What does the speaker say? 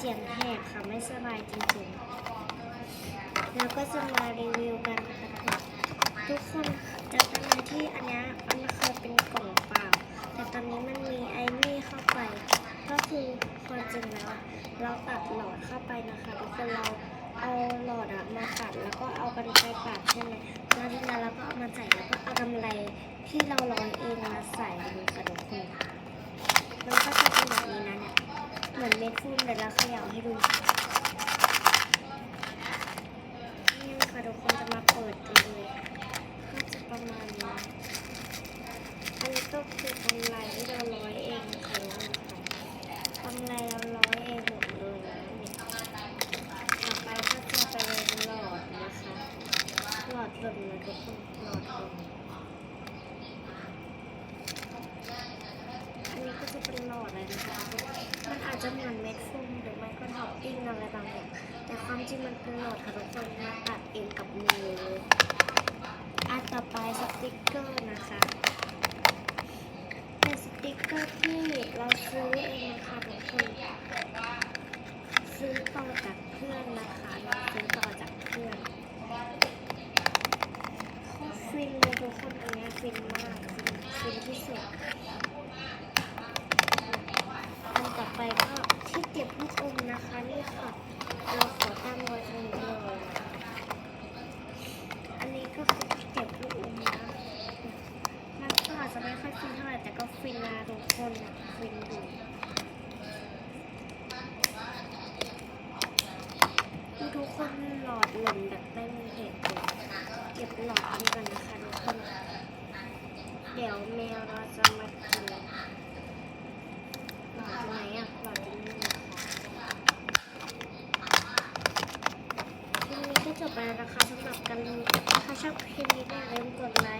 สียงแหบค่ะไม่สบายจริงๆ แล้วก็จะมารีวิวกันค่ะทุกคนจำได้ไหที่อันนี้ยมันเคยเป็นกล่องเปล่า แต่ตอนนี้มันมีไอ้นี่เข้าไป ก็คือความจริงแล้วเราตัดหลอดเข้าไปนะคะทุกคนเราเอาหลอดอะมาตัดแล้วก็เอากันไกรตัดใช่ไหมแล้วทีนั้นเราก็เอามาใส่แล้วก็เอากำไรที่เราร้อยเองมาใส่ดูค่ะทุกคนมันก็จะเป็นแบบนี้นะเนี่ย เหมือนเม็ดฟูมเดี๋ยวเราเขย่าให้ดู นี่ค่ะทุกคนจะมาเปิดกันเลยก็จะประมาณนี้อันนี้ก็คือกำไรที่เราร้อยเองนะคะทุกคนค่ะ กำไรเราร้อยเองหมดเลยนะเนี่ยต่อไปก็จะไปเป็นหลอดนะคะ หลอดลมนะทุกคนหลอดลมอันนี้ก็จะเป็นหลอดเลยนะคะมันอา จะเหมือนเม็ดโฟมหรือไม่ก็ท็อปปิ้งอะไรบางอย่างแต่ความจริงมันเป็นหลอดค่ะทุกคนมาตัดเองกับมืออันต่อไปสติกเกอร์นะคะเป็นสติกเกอร์ที่เราซื้อเองนะคะทุกคนซื้อต่อจากเพื่อนนะคะเราซื้อต่อจากเพื่อนโคตรฟินเลยทุกคนอันนี้ฟินมากฟินที่สุด ไปก็ที่เก็บลูกอมนะคะนี่ค่ะ เราขอตั้งไว้ตรงนี้เลยอันนี้ก็คือที่เก็บลูกอมนะมันก็อาจจะไม่ค่อยฟินเท่าไหร่แต่ก็ฟินนะทุกคนฟินดูดูทุกคนหลอดหล่นแบบไม่มีเหตุผลเก็บหลอดนี้กันนะคะทุกคน เดี๋ยวแมวเราจะมากินอะหลอดอยู่นี่นะคะทีนี้ก็ จบไปแล้วนะคะสำหรับการดูถ้าชอบคลิปนี้ก็อย่าลืมกดไลค์